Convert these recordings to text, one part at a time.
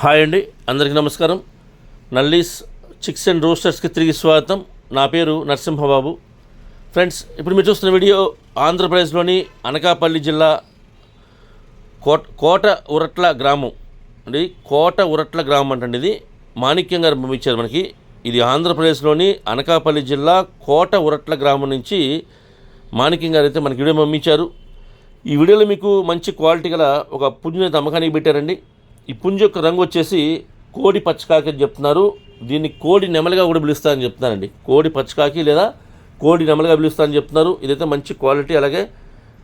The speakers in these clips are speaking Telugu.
హాయ్ అండి అందరికీ నమస్కారం. నల్లీస్ చిక్స్ అండ్ రోస్టర్స్కి తిరిగి స్వాగతం. నా పేరు నరసింహబాబు. ఫ్రెండ్స్ ఇప్పుడు మీరు చూస్తున్న వీడియో ఆంధ్రప్రదేశ్లోని అనకాపల్లి జిల్లా కోట కోట ఉరట్ల గ్రామం. అండి కోట ఉరట్ల గ్రామం అంటండి ఇది. మాణిక్యం గారు పంపించారు మనకి. ఇది ఆంధ్రప్రదేశ్లోని అనకాపల్లి జిల్లా కోట ఉరట్ల గ్రామం నుంచి మాణిక్యం గారు అయితే మనకి వీడియో పంపించారు. ఈ వీడియోలో మీకు మంచి క్వాలిటీ గల ఒక పుంజుని అమ్మకానికి పెట్టారండి. ఈ పుంజు యొక్క రంగు వచ్చేసి కోడి పచ్చకాకి అని చెప్తున్నారు. దీన్ని కోడి నెమలిగా కూడా పిలుస్తారని చెప్తున్నారండి. కోడి పచ్చకాకి లేదా కోడి నెమలిగా పిలుస్తారని చెప్తున్నారు. ఇదైతే మంచి క్వాలిటీ అలాగే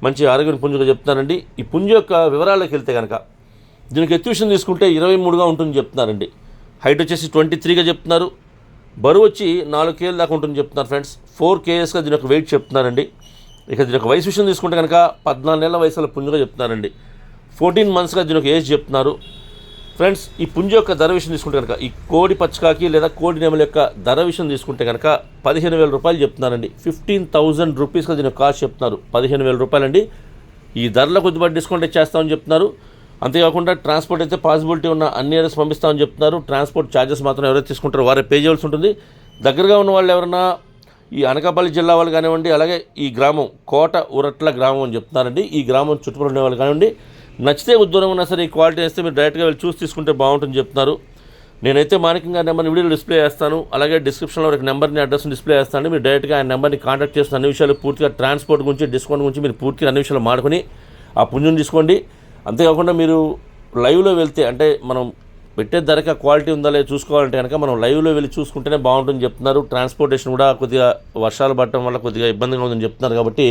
మంచి ఆరోగ్యం పుంజుగా చెప్తున్నారండి. ఈ పుంజు యొక్క వివరాల్లోకి వెళ్తే కనుక దీనికి ఎత్తువిషన్ తీసుకుంటే ఇరవై మూడుగా ఉంటుందని చెప్తున్నారండి. హైట్ వచ్చేసి ట్వంటీ త్రీగా చెప్తున్నారు. బరువు వచ్చి నాలుగు కేజీల దాకా ఉంటుందని చెప్తున్నారు ఫ్రెండ్స్. ఫోర్ కేజెస్గా దీని యొక్క వెయిట్ చెప్తున్నారండి. ఇక దీని యొక్క వయసు విషయం తీసుకుంటే కనుక పద్నాలుగు నెలల వయసులో పుంజుగా చెప్తున్నారండి. ఫోర్టీన్ మంత్స్గా దీని యొక్క ఏజ్ చెప్తున్నారు. ఫ్రెండ్స్ ఈ పుంజు యొక్క ధర విషయం తీసుకుంటే కనుక ఈ కోడి పచ్చకాకి లేదా కోడి నెమల యొక్క ధర విషయం తీసుకుంటే కనుక పదిహేను వేల రూపాయలు చెప్తున్నారండి. ఫిఫ్టీన్ థౌజండ్ రూపీస్గా దీని కాస్ట్ చెప్తున్నారు. పదిహేను వేల రూపాయలండి. ఈ ధరలో కొద్దిపాటి డిస్కౌంట్ ఇచ్చేస్తామని చెప్తున్నారు. అంతేకాకుండా ట్రాన్స్పోర్ట్ అయితే పాసిబిలిటీ ఉన్న అన్ని ఏరియాస్ పంపిస్తామని చెప్తున్నారు. ట్రాన్స్పోర్ట్ ఛార్జెస్ మాత్రం ఎవరైతే తీసుకుంటారో వారే పే చేయాల్సి ఉంటుంది. దగ్గరగా ఉన్న వాళ్ళు ఎవరైనా ఈ అనకాపల్లి జిల్లా వాళ్ళు కానివ్వండి అలాగే ఈ గ్రామం కోట ఉరట్ల గ్రామం అని చెప్తున్నారండి. ఈ గ్రామం చుట్టుపక్కల ఉండే వాళ్ళు కానివ్వండి నచ్చితే దూరం ఉన్నా సరే ఈ క్వాలిటీ వేస్తే మీరు డైరెక్ట్గా వెళ్ళి చూసి తీసుకుంటే బాగుంటుంది చెప్తున్నారు. నేనైతే మానికంగా నెంబర్ని వీడియోలో డిస్ప్లే చేస్తాను. అలాగే డిస్క్రిప్షన్లో ఒక నెంబర్ని అడ్రస్ని డిస్ప్లే చేస్తాను. మీరు డైరెక్ట్గా ఆ నెంబర్ని కాంటాక్ట్ చేస్తున్న అన్ని విషయాలు పూర్తిగా ట్రాన్స్పోర్ట్ గురించి డిస్కౌంట్ గురించి మీరు పూర్తిగా అన్ని విషయాలు మాడుకొని ఆ పుంజుని తీసుకోండి. అంతేకాకుండా మీరు లైవ్లో వెళ్తే అంటే మనం పెట్టే ధరకి ఆ క్వాలిటీ ఉందా లేదా చూసుకోవాలంటే కనుక మనం లైవ్లో వెళ్ళి చూసుకుంటేనే బాగుంటుందని చెప్తున్నారు. ట్రాన్స్పోర్టేషన్ కూడా కొద్దిగా వర్షాలు పడటం వల్ల కొద్దిగా ఇబ్బందిగా ఉందని చెప్తున్నారు. కాబట్టి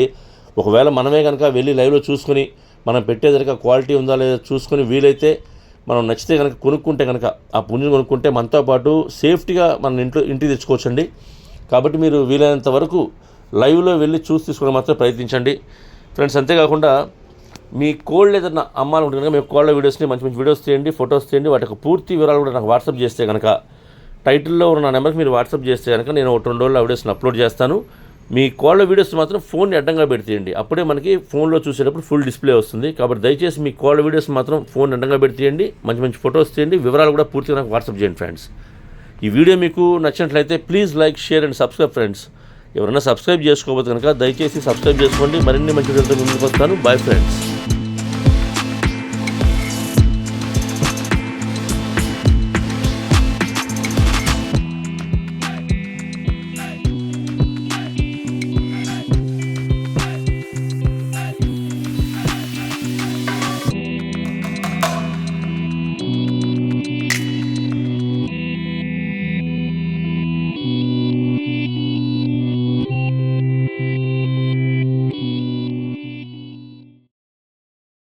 ఒకవేళ మనమే కనుక వెళ్ళి లైవ్లో చూసుకొని మనం పెట్టే క్వాలిటీ ఉందా లేదా చూసుకొని వీలైతే మనం నచ్చితే కనుక కొనుక్కుంటే కనుక ఆ పుంజుని కొనుక్కుంటే మనతో పాటు సేఫ్టీగా మన ఇంట్లో ఇంటికి తెచ్చుకోవచ్చండి. కాబట్టి మీరు వీలైనంత వరకు లైవ్లో వెళ్ళి చూసి తీసుకోవడం మాత్రం ప్రయత్నించండి. ఫ్రెండ్స్ అంతేకాకుండా మీ కోళ్ళు ఏదైనా అమ్మాలనుకుంటే కనుక మీ కోళ్ళ వీడియోస్ని మంచి మంచి వీడియోస్ తీయండి ఫొటోస్ తీయండి. వాటికి పూర్తి వివరాలు కూడా నాకు వాట్సాప్ చేస్తే కనుక టైటిల్లో ఉన్న నెంబర్కి మీరు వాట్సాప్ చేస్తే కనుక నేను ఒక రెండు రోజులు ఆ వీడియోస్ని అప్లోడ్ చేస్తాను. మీ కోళ్ళ వీడియోస్ మాత్రం ఫోన్ని అడ్డంగా పెడితేయండి. అప్పుడే మనకి ఫోన్లో చూసేటప్పుడు ఫుల్ డిస్ప్లే వస్తుంది. కాబట్టి దయచేసి మీ కోళ్ళ వీడియోస్ మాత్రం ఫోన్ అడ్డంగా పెడితేయండి. మంచి మంచి ఫొటోస్ తీయండి. వివరాలు కూడా పూర్తిగా నాకు వాట్సాప్ చేయండి ఫ్రెండ్స్. ఈ వీడియో మీకు నచ్చినట్లయితే please like share and subscribe friends. ఎవరైనా సబ్స్క్రైబ్ చేసుకోవద్దు కనుక దయచేసి సబ్స్క్రైబ్ చేసుకోండి. మరిన్ని మంచి వీడియోలతో ముందుకు వస్తాను. Bye friends.